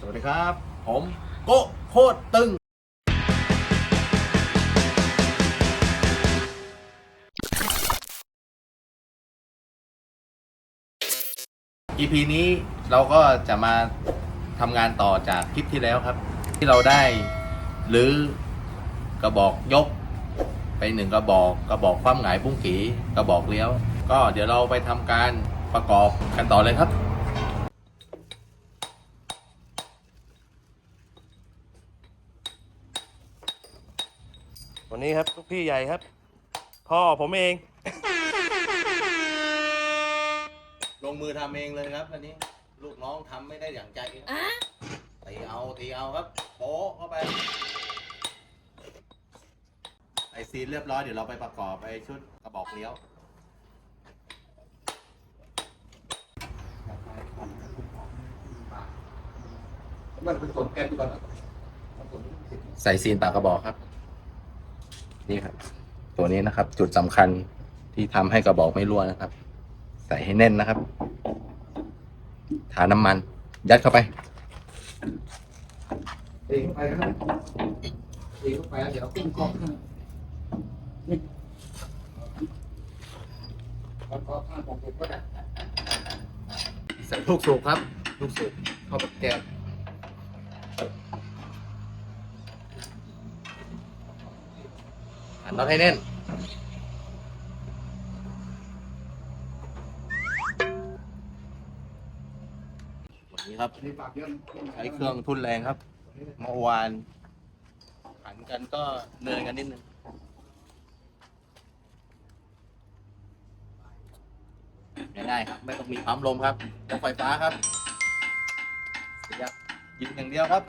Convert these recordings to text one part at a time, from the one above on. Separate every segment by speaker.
Speaker 1: สวัสดีครับ ผมโกโคตรตึง EP นี้เราก็จะมาทำงานต่อจากคลิปที่แล้วครับ ที่เราได้หรือกระบอกยก ไปหนึ่งกระบอกกระบอกความหงายปุ้งกีกระบอกเลี้ยว ก็เดี๋ยวเราไปทำการประกอบกันต่อเลยครับ
Speaker 2: วันนี้ครับลูกพี่ใหญ่ครับ พ่อผมเอง
Speaker 1: ลงมือทำเองเลยครับอันนี้ ลูกน้องทำไม่ได้อย่างใจตีเอาตีเอาครับโป๊ะเข้าไป ไอซีนเรียบร้อยเดี๋ยวเราไปประกอบไอชุดกระบอกเลี้ยวใส่ซีนปากกระบอกครับ นี่ครับ ตัวนี้นะครับ จุดสำคัญที่ทำให้กระบอกไม่รั่วนะครับ ใส่ให้แน่นนะครับทาน้ำมัน ยัดเข้าไป
Speaker 3: ตีเข้าไปก็ได้ตีเข้าไปแล้วเดี๋ยวขึ้นกล้องข้างนี่แล้วก็ข้างของผมก็ได้
Speaker 1: ใส่ลูกสูบครับ ลูกสูบเข้าไปแกน น็อตให้แน่น วันนี้ครับ ใช้เครื่องทุนแรงครับ เมื่อวานหันกันก็เนินกันนิดนึงง่ายๆครับ ไม่ต้องมีปั๊มลมครับจะไฟฟ้าครับยบยิงอย่างเดียวครับ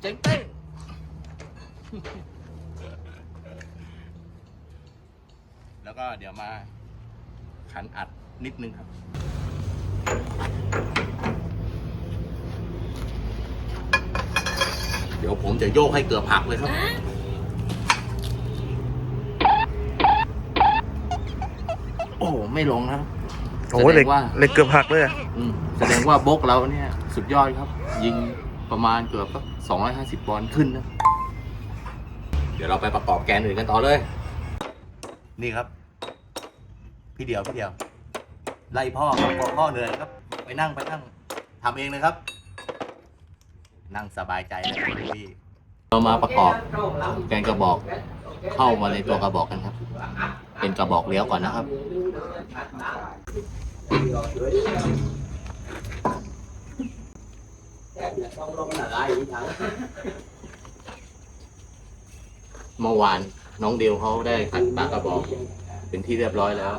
Speaker 1: เจ๋งเป้ง แล้วก็เดี๋ยวมาขันอัดนิดนึงครับ เดี๋ยวผมจะโยกให้เกือบหักเลยครับ โอ้ไม่ลงนะครับ
Speaker 2: โอ้โหเหล็ก
Speaker 1: แสดงว่า
Speaker 2: เหล็กเกือบหักเลยอะ
Speaker 1: อืมแสดงว่าบกเราเนี่ยสุดยอดครับ ยิงประมาณเกือบสองร้อยห้าสิบบอลขึ้นนะ เดี๋ยวเราไปประกอบแกนอื่นกันต่อเลย นี่ครับ พี่เดียวพี่เดียว ไล่พ่อครับพ่อพ่อเหนื่อยครับ ไปนั่งไปนั่งทำเองเลยครับ นั่งสบายใจนะครับพี่เรามาประกอบแกนกระบอกเข้ามาในตัวกระบอกกันครับ เป็นกระบอกเลี้ยวก่อนนะครับ เมื่อวาน น้องเดียวเขาได้ขัดปากกระบอก เป็นที่เรียบร้อยแล้ว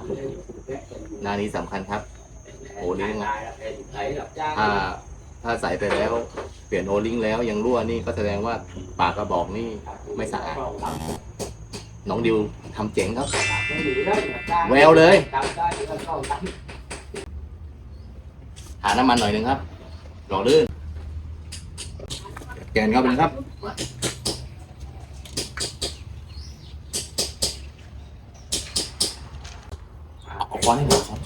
Speaker 1: นานี้สำคัญครับ โอลิงอะถ้าถ้าใส่ไปแล้ว เปลี่ยนโอลิงแล้วยังรั่วนี่ก็แสดงว่าปากกระบอกนี่ไม่สะอาดน้องดิวทำเจ๋งครับ แววเลย หาน้ำมันหน่อยหนึ่งครับ หล่อลื่นแกนเข้าไปเลยครับ เอาก้อนให้หมดครับ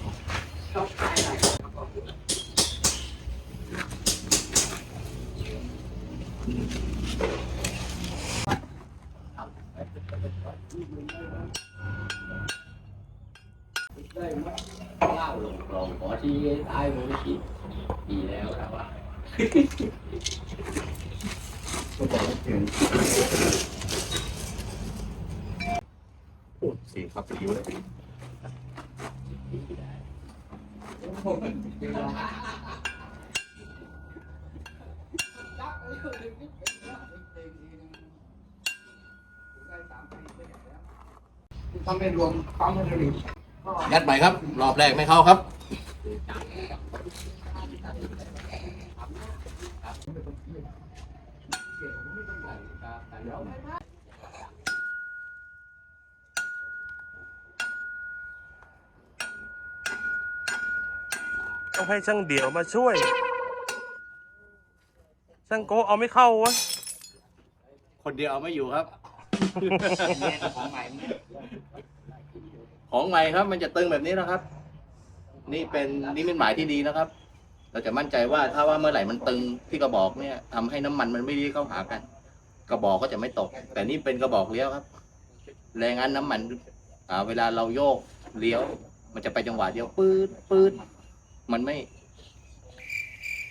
Speaker 1: โอ้สีครับสีเลย
Speaker 3: ทำเป็นรวมปั๊มมันเล ย
Speaker 1: ยัดใหม่ครับ รอบแรกไม่เข้าครับ
Speaker 2: ต้องให้ช่างเดี่ยวมาช่วย ช่างโกะเอาไม่เข้าวะ
Speaker 1: คนเดียวเอาไม่อยู่ครับ
Speaker 3: ของใหม่มั้ย
Speaker 1: ของใหม่ครับ มันจะตึงแบบนี้นะครับ นี่เป็นนี่เป็นหมายที่ดีนะครับ เราจะมั่นใจว่าถ้าว่าเมื่อไหร่มันตึงที่กระบอกเนี่ยทำให้น้ำมันมันไม่ได้เข้าหากัน กระบอกก็จะไม่ตก แต่นี่เป็นกระบอกเลี้ยวครับ แรงงานน้ำมันอ่าเวลาเราโยกเลี้ยว มันจะไปจังหวะเดียวปื๊ดปื๊ดมันไม่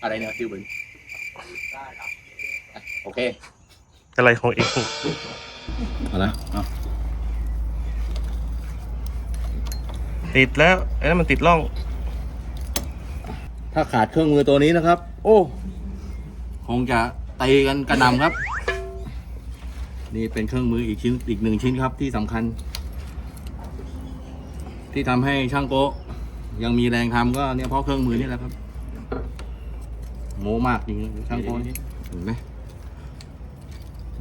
Speaker 1: อะไรเนี่ยฟิวเบิร์นอะโอเค
Speaker 2: อะไรของเอง
Speaker 1: เอาละเอา
Speaker 2: ติดแล้วไอ้นั่นมันติดร่อง
Speaker 1: ถ้าขาดเครื่องมือตัวนี้นะครับ โอ้ คงจะตีกันกระหนำครับ นี่เป็นเครื่องมืออีกชิ้นอีกหนึ่งชิ้นครับที่สำคัญ ที่ทำให้ช่างโกะยังมีแรงทำก็เนี่ยเพราะเครื่องมือนี่แหละครับ โม้มากจริงๆช่างโกะนี่เห็นไหม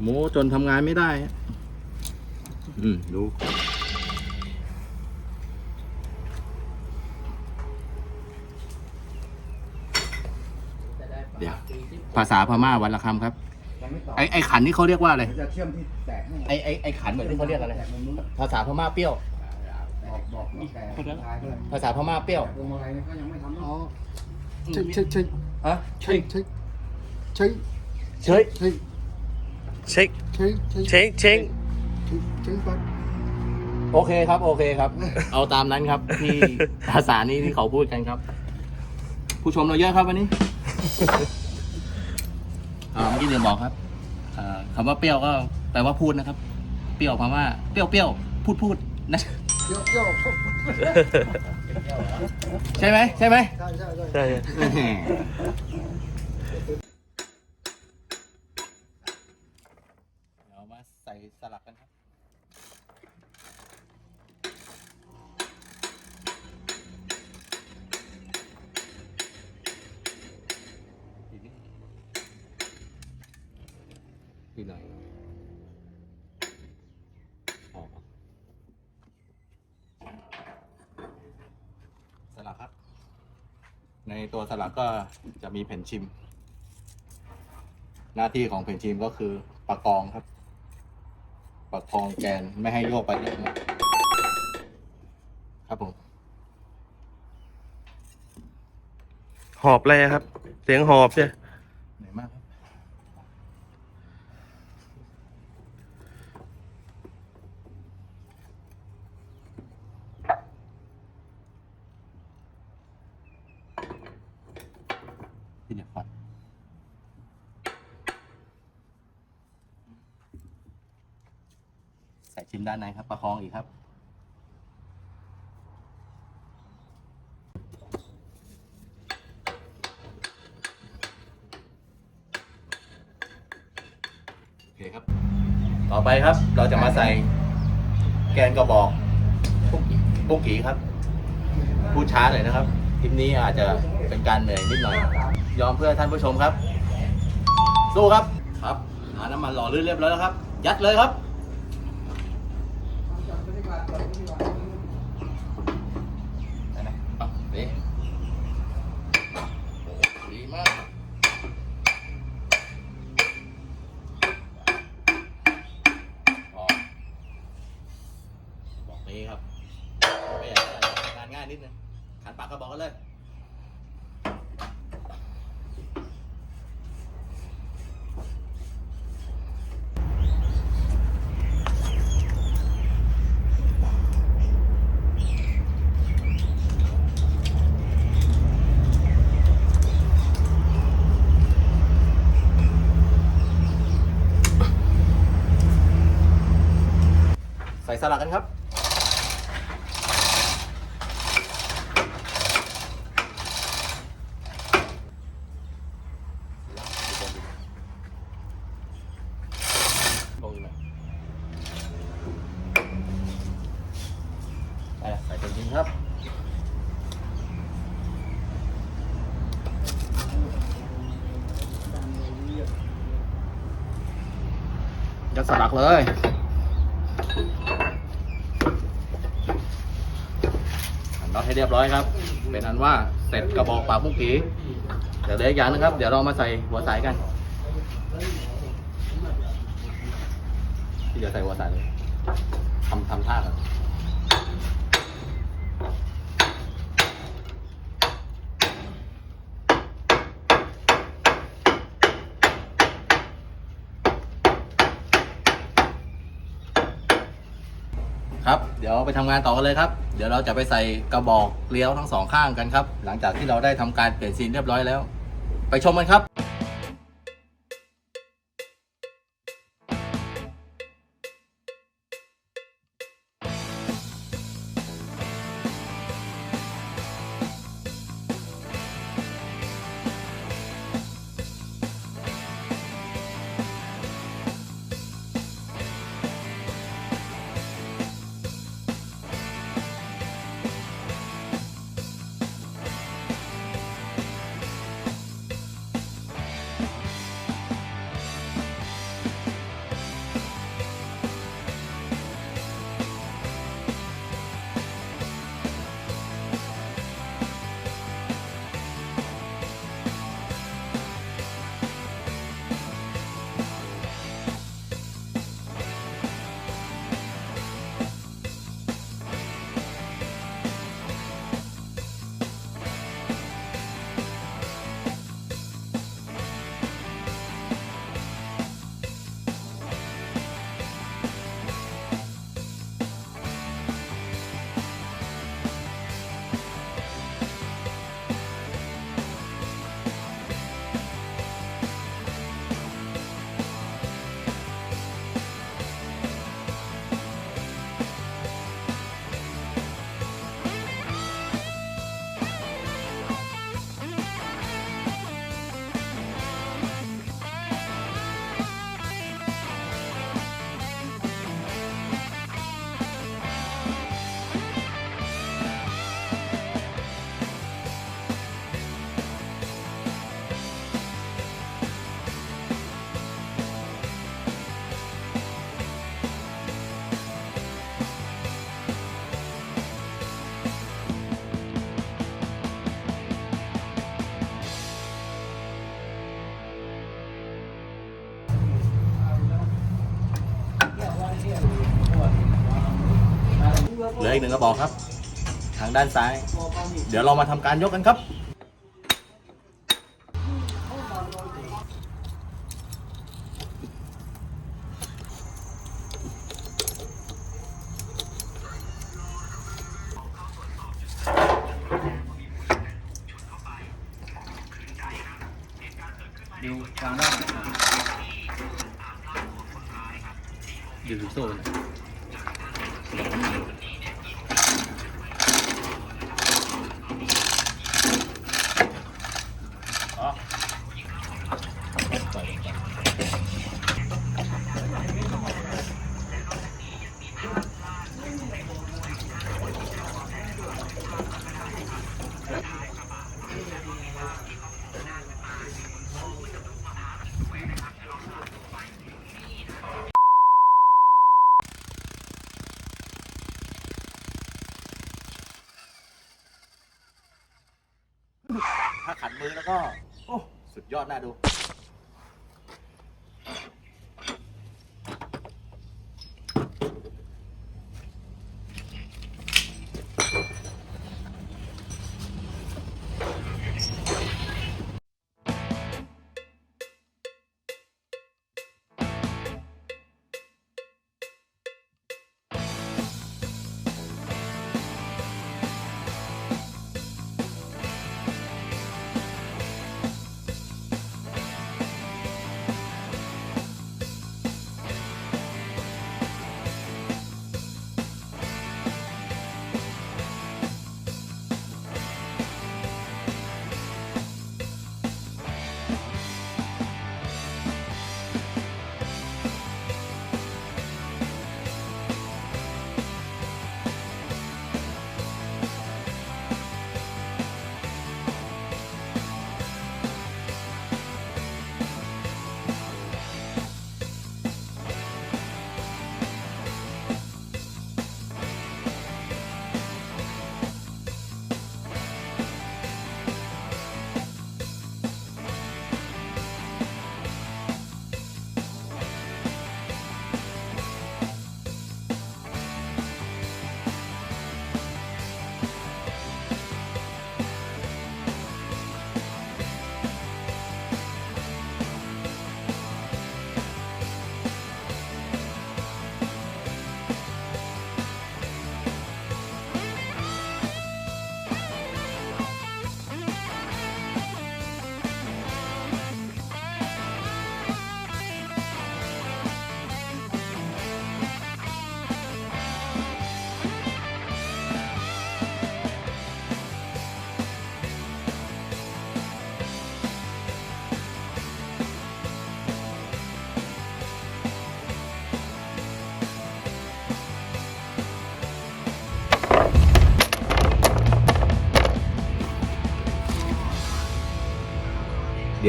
Speaker 1: โม้จนทำงานไม่ได้ฮะอืมดู เดี๋ยว ภาษาพม่าวันละคำครับ
Speaker 3: ยังไม่ตอบ
Speaker 1: ไอไอขันนี่เขาเรียกว่าอะไร
Speaker 3: จะเชื่อมที่แตกให้
Speaker 1: ไอไอไอขันเหมือนที่เขาเรียกอะไร
Speaker 3: แตกมุมนู้น
Speaker 1: ภาษาพม่าเปรี้ยว
Speaker 3: บอกบอกนี่แต่ท้ายด้วย
Speaker 1: ภาษาพม่าเปรี้ยว
Speaker 3: พวงมาลัยเนี่ยก็ยังไม่ทำอ๋อ
Speaker 4: ใช่ใช่ใช่
Speaker 1: ฮะ
Speaker 4: ใช่ใช่ใช่
Speaker 1: เฉย
Speaker 4: ใช่
Speaker 2: เช็ค
Speaker 4: ใช่ใช่
Speaker 2: เช็คเช็ค
Speaker 4: ใช่ปั๊บ
Speaker 1: โอเคครับ โอเคครับ เอาตามนั้นครับ ที่ภาษานี้ที่เขาพูดกันครับ ผู้ชมเราเยอะครับวันนี้ อ่าเมื่อกี้เดี๋ยวบอกครับอ่าคำว่าเปรี้ยวก็แปลว่าพูดนะครับ เปรี้ยวพม่าเปรี้ยวเปรี้ยวพูดพูดนะ
Speaker 4: โยกโยก
Speaker 1: ใช่ไหมใช่ไหม
Speaker 4: ใช่ใช่ใช่
Speaker 2: ใช่
Speaker 1: เดี๋ยวมาใส่สลักกันครับ ลักก็จะมีแผ่นชิม หน้าที่ของแผ่นชิมก็คือประกองครับ ประคองแกนไม่ให้โยกไปเยอะมาครับผม
Speaker 2: หอบอะไรครับ เสียงหอบเนี่ย
Speaker 1: เหนื่อยมากครับ ที่เดี๋ยวก่อนใส่ชิมด้านในครับ ประคองอีกครับ โอเคครับ ต่อไปครับ เราจะมาใส่แกนกระบอกปุกกี้ปุกกี้ครับ พูดช้าหน่อยนะครับคลิปนี้อาจจะเป็นการเหนื่อยนิดหน่อย ยอมเพื่อท่านผู้ชมครับ สู้ครับ ครับ หาน้ำมันหล่อลื่นเรียบร้อยแล้วครับ ยัดเลยครับ ได้ไหมอะดีดีมาก พอบอกนี้ครับ ไม่อยากให้ทำงานง่ายนิดนึง ขันปากก็บอกกันเลย ใส่สลักกันครับ ลงอีกหน่อยไปละใส่เต็มที่ครับจะสลักเลยอันน็อตให้เร้อยครับ เป็นอันว่าเสร็จกระบอกปากมุกกีเดี๋ยวเหลืออีกอย่างนึงครับ เดี๋ยวเรามาใส่หัวสายกันที่จะใส่หัวสายเลยทำทำท่ากัน ครับ เดี๋ยวไปทำงานต่อกันเลยครับ เดี๋ยวเราจะไปใส่กระบอกเลี้ยวทั้งสองข้างกันครับ หลังจากที่เราได้ทำการเปลี่ยนซีนเรียบร้อยแล้ว ไปชมกันครับ ออีกหนึ่งกระบอกครับ ทางด้านซ้าย เดี๋ยวเรามาทำการยกกันครับ
Speaker 3: ดูทางด้าน
Speaker 1: ดูโซ่น ก็โอ้สุดยอดน่าดู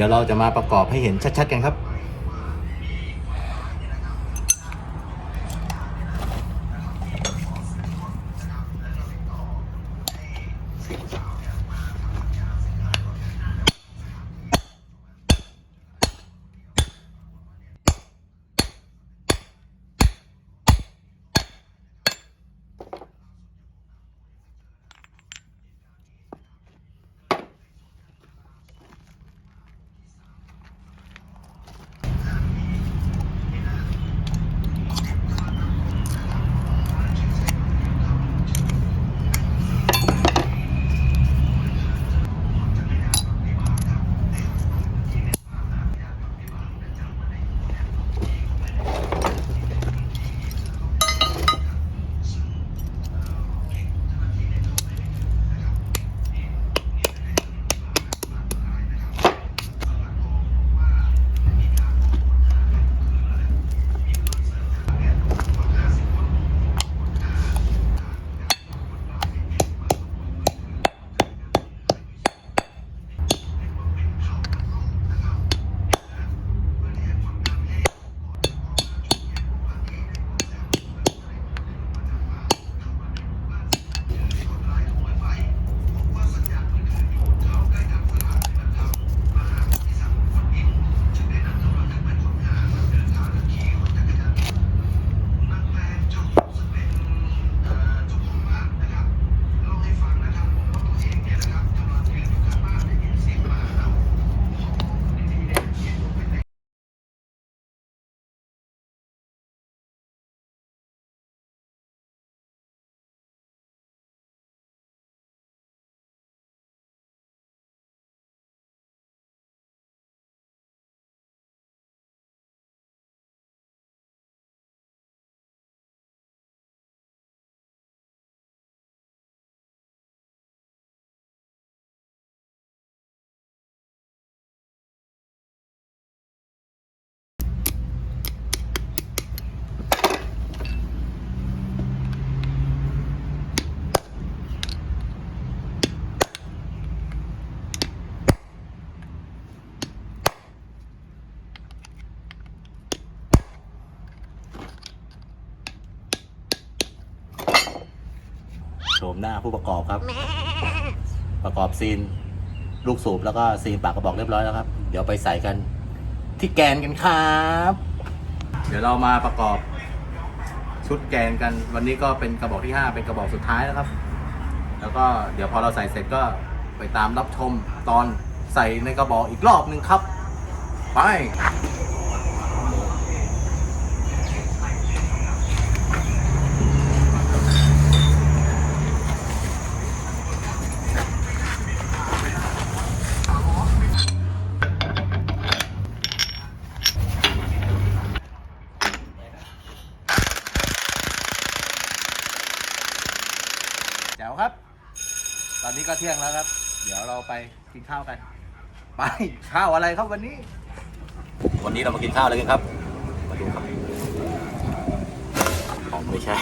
Speaker 1: ดี๋ยวเราจะมาประกอบให้เห็นชัดๆกันครับ ผู้ประกอบครับ ประกอบซีนลูกสูบแล้วก็ซีนปากกระบอกเรียบร้อยแล้วครับ เดี๋ยวไปใส่กันที่แกนกันครับ เดี๋ยวเรามาประกอบชุดแกนกัน วันนี้ก็เป็นกระบอกที่ 5 เป็นกระบอกสุดท้ายแล้วครับ แล้วก็เดี๋ยวพอเราใส่เสร็จก็ไปตามรับชมตอนใส่ในกระบอกอีกรอบหนึ่งครับ ไป แจ๋วครับ ตอนนี้ก็เที่ยงแล้วครับ เดี๋ยวเรา ไปกินข้าวกัน ไปข้าวอะไรครับวันนี้ วันนี้เรามากินข้าวอะไรกันครับ มาดูครับของไม่ใช่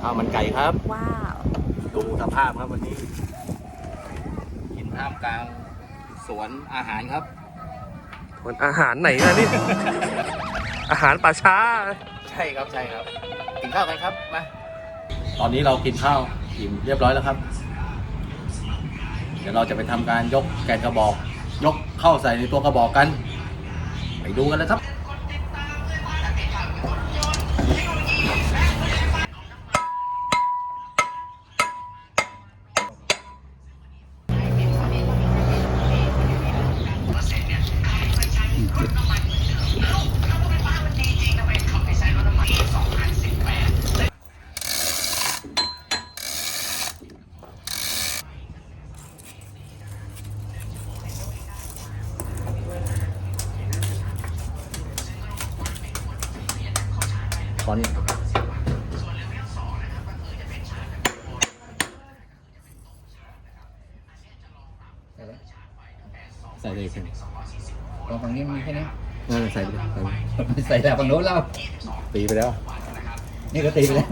Speaker 1: ข้าวมันไก่ครับ
Speaker 5: ว้าว
Speaker 1: ดูสภาพครับวันนี้ กินท่ามกลาง สวนอาหารครับ
Speaker 2: มันอาหารไหนนะนี่ อาหารป่าช้า
Speaker 1: ใช่ครับใช่ครับ กินข้าวกันครับมาตอนนี้เรากินข้าวอิ่มเรียบร้อยแล้วครับเดี๋ยวเราจะไปทำการยกแกนกระบอก ยกเข้าใส่ในตัวกระบอกกัน ไปดูกันเลยครับ ใส่เลยใส่เลย
Speaker 3: ตรงฝั่งนี้มีแค่นี้
Speaker 1: เออใส่ไปเลยใส่ไปเลย
Speaker 3: ใส่แต่ฝั่งโน้นแล้ว
Speaker 1: ตีไปแล้ว
Speaker 3: นี่ก็ตีไปแล้ว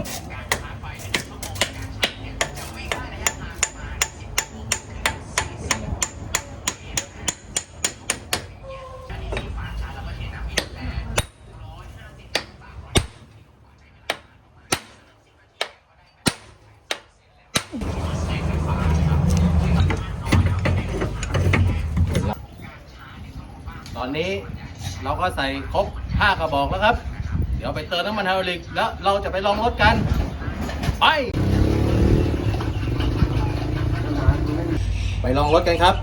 Speaker 1: ตอนนี้เรา ก็ใส่ครบ5กระบอกแล้วครับ เดี๋ยวไปเติมน้ำมันไฮดรอลิกแล้วเราจะไปลองรถกัน ไป ไปลองรถกันครับ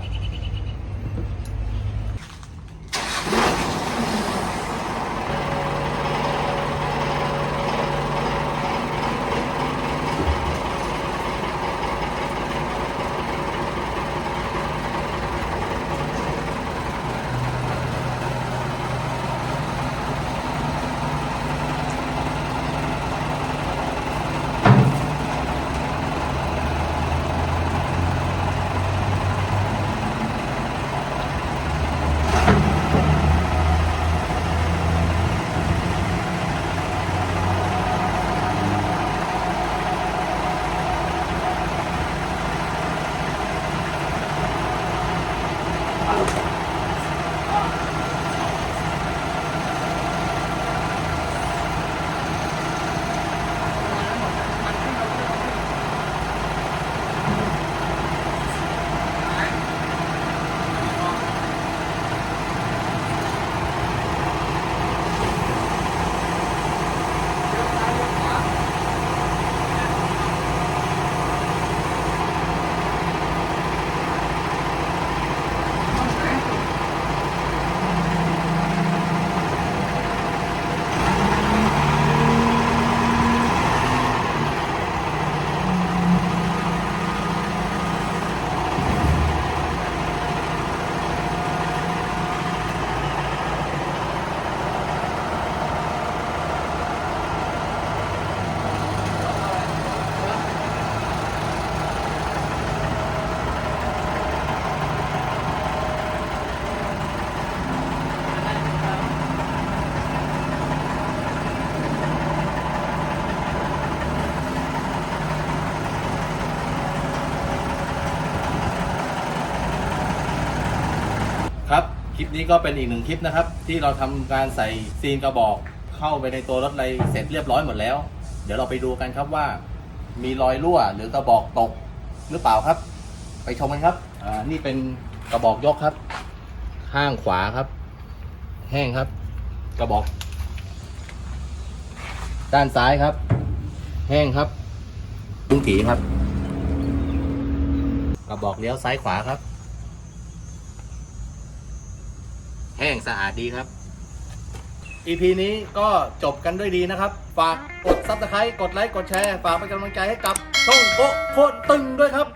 Speaker 1: นี้ก็เป็นอีกหนึ่งคลิปนะครับ ที่เราทำการใส่ซีนกระบอกเข้าไปในตัวรถอะไรเสร็จเรียบร้อยหมดแล้ว เดี๋ยวเราไปดูกันครับว่า มีรอยรั่วหรือกระบอกตกหรือเปล่าครับ ไปชมกันครับอ่านี่เป็นกระบอกยกครับ ข้างขวาครับ แห้งครับ กระบอก ด้านซ้ายครับ แห้งครับตุ้งผีครับ กระบอกเลี้ยวซ้ายขวาครับ แห้งสะอาดดีครับ EP นี้ก็จบกันด้วยดีนะครับ ฝากกดซับสไครต์กดไลค์ กดแชร์ ฝากเป็นกำลังใจให้กับช่องโป๊ะโคตรตึงด้วยครับ